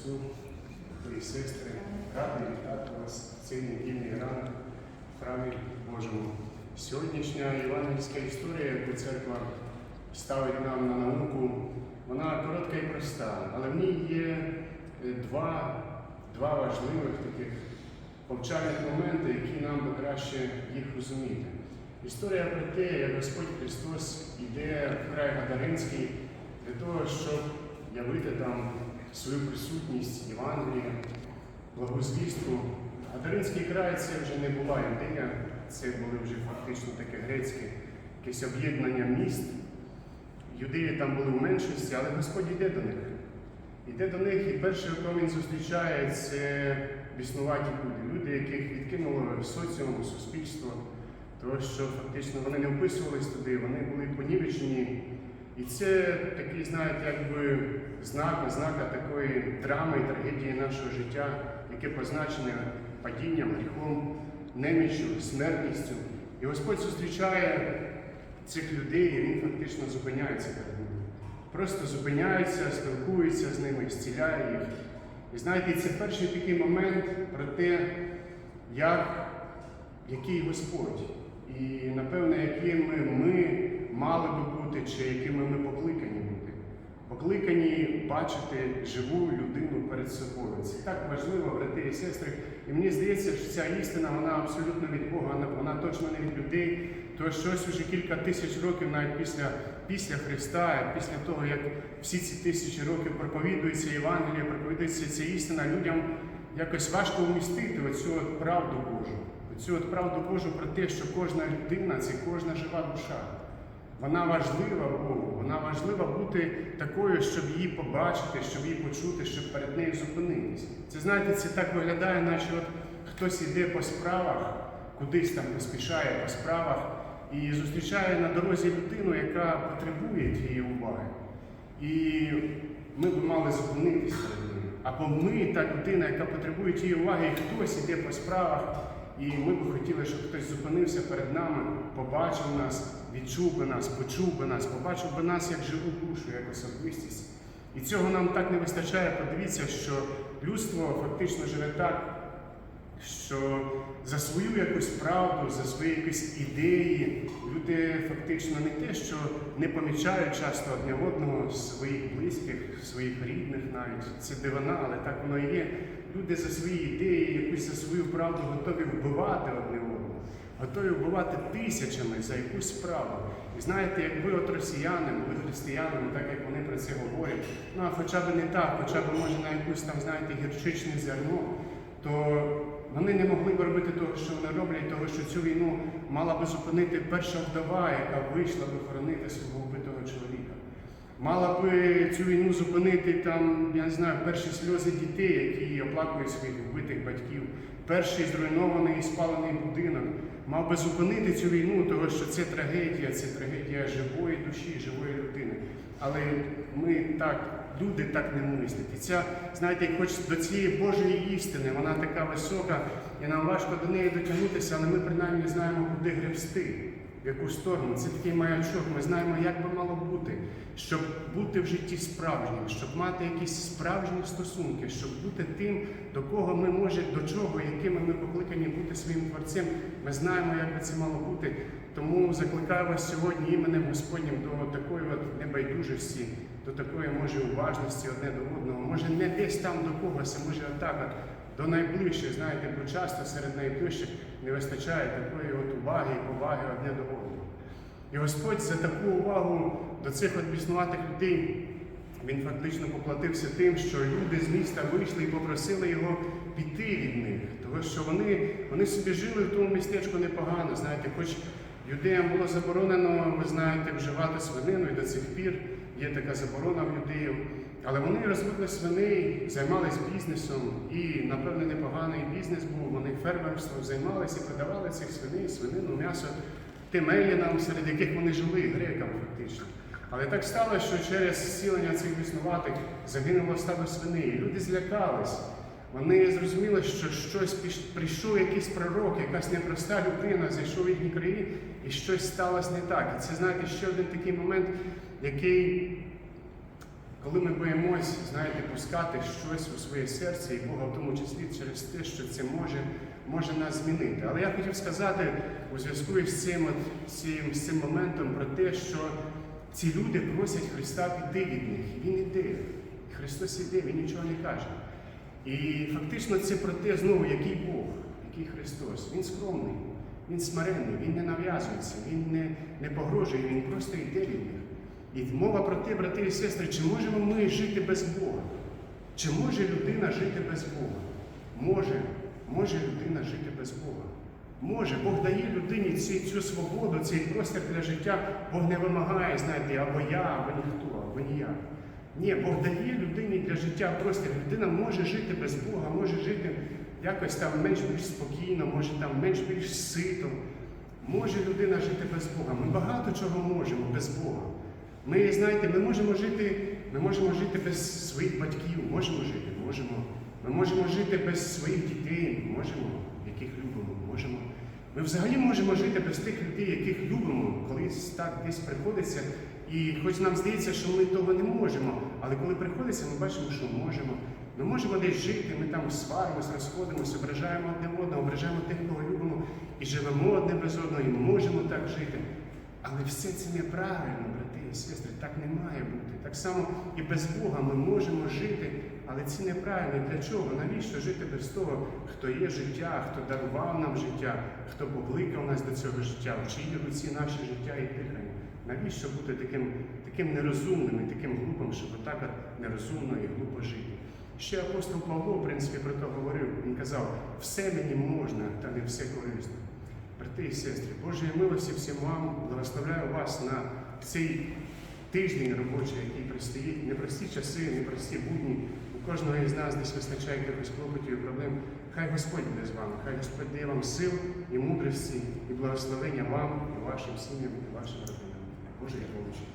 Христу, і сестри, радий вітати вас цей недільний ранок в храмі Божому. Сьогоднішня євангельська історія, яку церква ставить нам на науку, вона коротка і проста, але в ній є е, два, два важливих таких повчальних моменти, які нам би краще їх розуміти. Історія про те, як Господь Христос йде в край Гадаринський для того, щоб явити там свою присутність Євангелія, благозвістку. Гадаринський край це вже не була Індія, це були вже фактично таке грецьке якесь об'єднання міст. Юдеї там були в меншості, але Господь йде до них. Йде до них, і перше, кого він зустрічає, це біснуваті люди, люди, яких відкинуло соціум, суспільство, тому що фактично вони не вписувались туди, вони були понівечені. І це такий, знаєте, якби знак, ознака такої драми і трагедії нашого життя, яке позначене падінням, гріхом, неміччю, смертністю. І Господь зустрічає цих людей, і він фактично зупиняється перед ними. Просто зупиняється, спілкується з ними, зціляє їх. І знаєте, це перший такий момент про те, як, який Господь. І, напевне, якими ми мали би бути, чи якими ми покликані бути. Покликані бачити живу людину перед собою. Це так важливо, брати і сестри. І мені здається, що ця істина вона абсолютно від Бога, вона- точно не від людей. То щось уже кілька тисяч років, навіть після, після Христа, після того, як всі ці тисячі років проповідується Євангеліє, проповідується ця істина, людям якось важко вмістити оцю от правду Божу. Оцю от правду Божу про те, що кожна людина це кожна жива душа. Вона важлива Богу, вона важлива бути такою, щоб її побачити, щоб її почути, щоб перед нею зупинитися. Це знаєте, це так виглядає, наче от хтось іде по справах, кудись там поспішає по справах і зустрічає на дорозі людину, яка потребує тієї уваги. І ми б мали зупинитися. Або ми та людина, яка потребує тієї уваги, і хтось іде по справах, і ми б хотіли, щоб хтось зупинився перед нами, побачив нас, відчув би нас, почув би нас, побачив би нас як живу душу, як особистість. І цього нам так не вистачає. Подивіться, що людство фактично живе так, що за свою якусь правду, за свої якісь ідеї люди фактично не те, що не помічають часто одне одного своїх близьких, своїх рідних навіть. Це дивина, але так воно і є. Люди за свої ідеї, якусь за свою правду готові вбивати одне одного, готові вбивати тисячами за якусь справу. І знаєте, якби от росіяни були християнами, так як вони про це говорять, ну а хоча б не так, хоча б може на якусь там, знаєте, гірчичне зерно, то вони не могли б робити того, що вони роблять, того, що цю війну мала би зупинити перша вдова, яка вийшла би хоронити свого вбитого чоловіка. Мала би цю війну зупинити там, я не знаю, перші сльози дітей, які оплакують своїх вбитих батьків, перший зруйнований і спалений будинок. Мав би зупинити цю війну, тому що це трагедія, це трагедія живої душі, живої людини. Але ми так, люди так не мислять. І ця, знаєте, як хоч до цієї Божої істини, вона така висока, і нам важко до неї дотягнутися, але ми принаймні знаємо, куди гребсти, в яку сторону. Це такий маячок. Ми знаємо, як би мало бути, щоб бути в житті справжнім, щоб мати якісь справжні стосунки, щоб бути тим, до кого ми може, до чого, якими ми покликані бути своїм творцем. Ми знаємо, як би це мало бути. Тому закликаю вас сьогодні іменем Господнім до такої от небайдужості, до такої може уважності одне до одного. Може не десь там до когось, а може отак, от, до найближчих, знаєте, бо часто серед найближчих не вистачає такої от уваги і поваги одне до одного. І Господь за таку увагу до цих от біснуватих людей, він фактично поплатився тим, що люди з міста вийшли і попросили його піти від них. Тому що вони, вони собі жили в тому містечку непогано. Знаєте, хоч юдеям було заборонено, ви знаєте, вживати свинину, і до цих пір є така заборона в юдеїв. Але вони розвикли свиней, займалися бізнесом, і, напевне, непоганий бізнес був. Вони фермерством займалися і продавали цих свиней, свинину, м'ясо тим елінам, серед яких вони жили, грекам фактично. Але так сталося, що через зцілення цих біснуватих загинуло стадо свиней. Люди злякались. Вони зрозуміли, що щось прийшов якийсь пророк, якась непроста людина, зайшов в їхні краї, і щось сталося не так. І це, знаєте, ще один такий момент, який коли ми боїмось, знаєте, пускати щось у своє серце, і Бога в тому числі через те, що це може, може нас змінити. Але я хотів сказати у зв'язку із цим, з цим моментом про те, що ці люди просять Христа піти від них. Він іде. Христос іде, Він нічого не каже. І фактично це про те, знову, який Бог, який Христос. Він скромний, Він смиренний, Він не нав'язується, Він не, не погрожує, Він просто йде від них. І мова про те, брати і сестри, чи можемо ми жити без Бога? Чи може людина жити без Бога? Може, може людина жити без Бога. Може, Бог дає людині ці, цю свободу, цей простір для життя. Бог не вимагає, знаєте, або я, або ніхто, або ніяк. Ні, Бог дає людині для життя простір. Людина може жити без Бога, може жити якось там менш-більш спокійно, може там менш-більш сито. Може людина жити без Бога. Ми багато чого можемо без Бога. Ми, знаєте, ми можемо жити, ми можемо жити без своїх батьків, можемо жити, можемо. Ми можемо жити без своїх дітей, можемо, яких любимо, можемо. Ми взагалі можемо жити без тих людей, яких любимо, колись так десь приходиться. І хоч нам здається, що ми того не можемо, але коли приходиться, ми бачимо, що можемо. Ми можемо десь жити, ми там сваримось, розходимося, ображаємо одне одного, ображаємо тих, кого любимо, і живемо одне без одного, і можемо так жити. Але все це неправильно, брати і сестри, так не має бути. Так само і без Бога ми можемо жити, але це неправильно. Для чого? Навіщо жити без того, хто є життя, хто дарував нам життя, хто покликав нас до цього життя, в чиї руці наше життя і дихання? Навіщо бути таким, таким нерозумним і таким глупим, щоб отак нерозумно і глупо жити? Ще апостол Павло, в принципі, про це говорив. Він казав, все мені можна, та не все корисно. Брати і сестри, Божої милості всім вам, благословляю вас на цей тиждень робочий, який пристоїть, непрості часи, непрості будні. У кожного із нас десь вистачає якихось клопотів і проблем. Хай Господь буде з вами, хай Господь дає вам сил і мудрості, і благословення вам, і вашим сім'ям, і вашим родинам. Боже, я помочі.